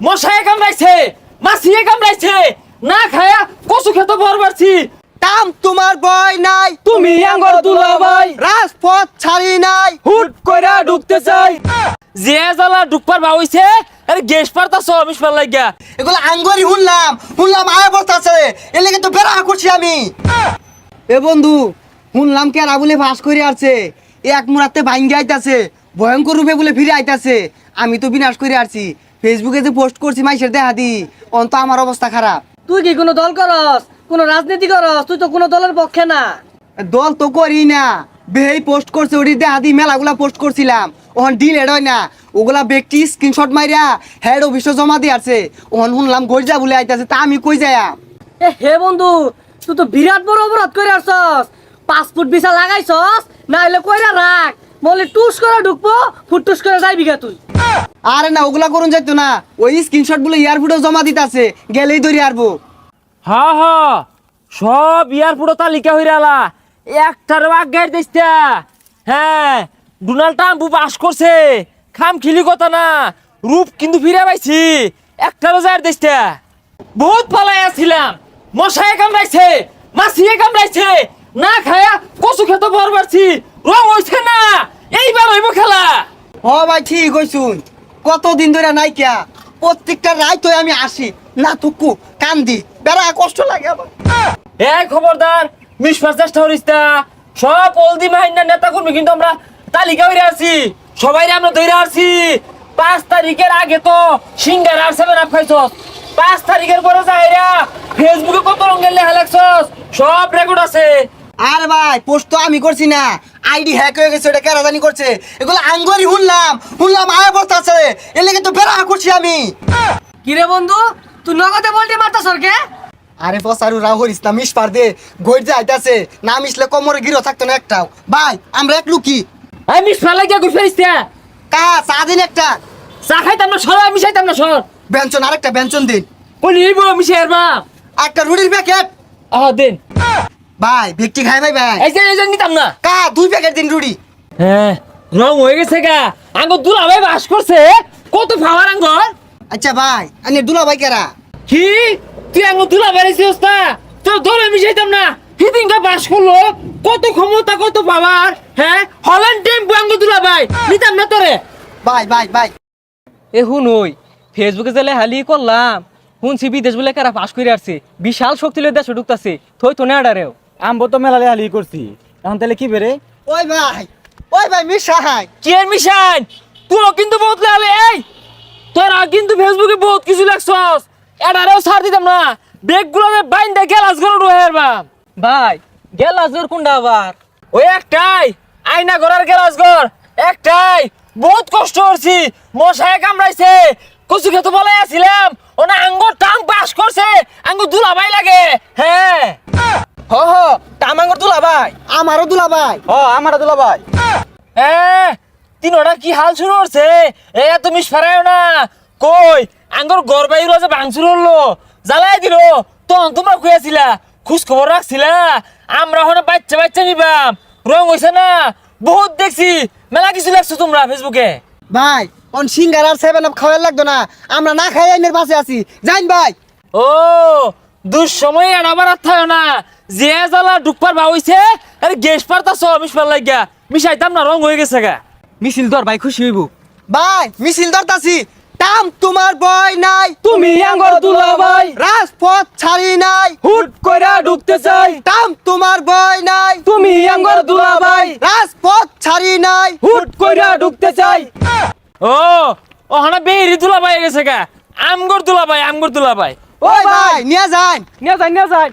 মশায় কামড়াইছে মাছিয়ে কামড়াইছে না খায়া কচু খেতে ভর পারছি কাম তোমার বয় নাই তুমি আঙ্গর দুলা ভাই রাজপথ ছাড়ি নাই। হুট কইরা ঢুকতে চাই। যে জ্বালা ঢুকবার বা হইছে আরে গ্যাস পারতাছ মিশ পার লাগিয়া। এগুলো আঙ্গরি শুনলাম শুনলাম আয় বস্তা আছে এর লেগে তো বেড়া করছি আমি। এ বন্ধু শুনলাম কে বলে ফাঁস করে আসছে এক মুরাতে ভাঙ্গে আইতাছে ভয়ঙ্কর রূপে বলে ফিরে আইতাছে আমি তো বিনাশ করে আসছি ফেসবুকে যে পোস্ট করছি মাইসের দেখা দি অন্ত আমার অবস্থা খারাপ। তুই কি কোনো দল করস? কোনো রাজনীতি করস? তুই তো কোনো দলের পক্ষে না। দল তো করি না। বেই পোস্ট করছে ওটি দেখা দি মেলাগুলা পোস্ট করছিলাম। ওহন ডিল এড হয় না। ওগুলা ব্যক্তি স্ক্রিনশট মাইরা হেড অফিসে জমা দিয়ে আছে ওহন শুনলাম গর্জা বলে আইতাছে তা আমি কই যায়া? এ হে বন্ধু তুই তো বিরাট বড় অপরাধ করে আসছস। পাসপোর্ট ভিসা লাগাইছস না হলে কইরা রাখ। বলে টুস করে ঢুকবো ফুটটুস করে যাইবি গা তুই। আরে না ওগুলা করুন যাইতো না। ওই স্ক্রিনশট বলে এয়ারপোর্টে জমা দিতাছে গেলেই ধরে আরবো। হা হা সব এয়ারপোর্ট তালিকা হইরা আলা একটার আগে দিস্তা হ্যাঁ ডোনাল্ড ট্রাম্প বাস করছে। খাম খিলি কথা না। রূপ কিন্তু ফিরে পাইছি। একটারও যার দিস্তা বহুত পালাই আছিলাম মশায় কামড়াইছে মাছিয়ে কামড়াইছে। না খায়া কচু খেতে ভর পারছি রং হইছে না। এইবার হইব খেলা। হ ভাই ঠিক হইছুন কতদিন ধরে নাই নাইকিয়া? প্রত্যেকটা রাইতো আমি আসি। না তুকু কান্দি। বেড়া, কষ্ট লাগে আমার এ খবরদার মিশবার চেষ্টা করিস সব অলদি মাহিনা নেতা কর্মী কিন্তু আমরা তালিকা হইরে আছি। সবাই আমরা ধরে আছি। পাঁচ তারিখের আগে তো সিঙ্গার আর সেভেন আপ খাইছস। পাঁচ তারিখের পরে যাইরা ফেসবুকে কত রঙের লেখা লেখছস? সব রেকর্ড আছে। আর ভাই পোস্ট তো আমি করছি না। আইডি হ্যাক হয়ে গেছে ওটা কেরাজানি করছে। এগুলো আঙ্গরি শুনলাম শুনলাম আয় বস্তা আছে। এর লেগে তো বেড়া করছি আমি। কিরে বন্ধু তুই নগদে বলতে মারতাস কে? আরে ফসারু রাও হরিস না মিস পার দে গইর যে আইতাছে না মিশলে কোমরে গিরো থাকতো না একটাও। ভাই আমরা এক লুকি। আমি মিশবার লাগিয়া ঘুরে ফেরিস না কা চা দিন একটা। চা খাইতাম না সর আমি মিশাইতাম না সর। ব্যঞ্জন আরেকটা ব্যঞ্জন দিন। এই বউ মিশে এরবা একটা রুটির প্যাকেট আহ দেন। ভাই ব্যক্তি খাই ভাই ভাই। এই যে এই যে নিতাম না। কা দুই প্যাকেট দিন রুটি। হ্যাঁ রং হয়ে গেছে গা। আঙ্গ দুলা ভাই বাস করছে। কত ফাওয়ার আঙ্গর? আচ্ছা ভাই আনি দুলা ভাই কেরা? কি? তুই আঙ্গ দুলা বেড়েছিস না? তোর ধরে মিশাইতাম না। হিদিনটা বাস করল। কত ক্ষমতা কত পাওয়ার হ্যাঁ? হল্যান্ড টেম্পু আঙ্গ দুলা ভাই। নিতাম না তোরে? ভাই ভাই ভাই। এ হুন ওই। ফেসবুকে জেলে হালি করলাম শুনছি বিদেশ বলে কারা পাশ করে আসছে। বিশাল শক্তি লই দেশে ঢুকতাছে। থই তো না নেড়ারেও আমবো তো মেলালে হালি করছি। এখন তাহলে কি বেরে? ওই ভাই ওই ভাই মিশাই কি এর মিশান তুইও কিন্তু বহুত লালে এই! তোরা কিন্তু ফেসবুকে বহুত কিছু লেখছস। এটারেও ছাড় দিতাম না। বেগগুলো বাইন দেখে লাজ করে রোহের বা ভাই গেল আজর কোনটা আবার? ওই একটাই আয়না ঘরের গেলাস ঘর। একটাই বহুত কষ্ট করছি। মশায় কামড়াইছে। কচু খেতে বলে আসছিলাম ওনা আঙ্গুর টাং পাস করছে। আঙ্গুর দুলাভাই লাগে। হ্যাঁ। হ হ তামাঙ্গর তুলা ভাই। আমারও দুলা ভাই। হ আমার দুলা ভাই। তিনোটা কি হাল শুরু করছে এ তুমি ফেরায় না। কই আঙ্গুর ঘর বাইর যে ভাঙচুর হলো। জ্বালাই দিল। তখন তোমরা খুঁয়েছিলা খোঁজ খবর রাখছিলা? আমরা হনে বাচ্চা বাচ্চা নিবাম। রং হইছে না? বহুত দেখছি। মেলা কিছু লাগছো তোমরা ফেসবুকে। ভাই অন সিঙ্গার আর সেভেন আপ খাওয়ার লাগতো না। আমরা না খাই আইনের পাশে আছি। যাইন ভাই। ও দুঃসময় আর থায় না। যে জ্বালা ডুকবার বা হইছে আরে গ্যাস পারতাছ মিশবার লাগিয়া। মিশাইতাম না রং হয়ে গেছে গা। মিছিল তোর ভাই খুশি হইব। ভাই মিছিল ধরতাছি টাম তোমার বয় নাই। তুমি আঙ্গর দুলা ভাই। রাজপথ ছাড়ি নাই। হুট কইরা ঢুকতে চাই। টাম তোমার বয় নাই। তুমি আঙ্গর দুলা ভাই। রাজপথ ছাড়ি নাই। হুট কইরা ঢুকতে চাই। ও ও হানা বেরি দুলা ভাই গেছে গা। আমগর দুলা ভাই আমগর দুলা ভাই। ওই ভাই। নিয়ে যান। নিয়ে যাই নিয়ে যাই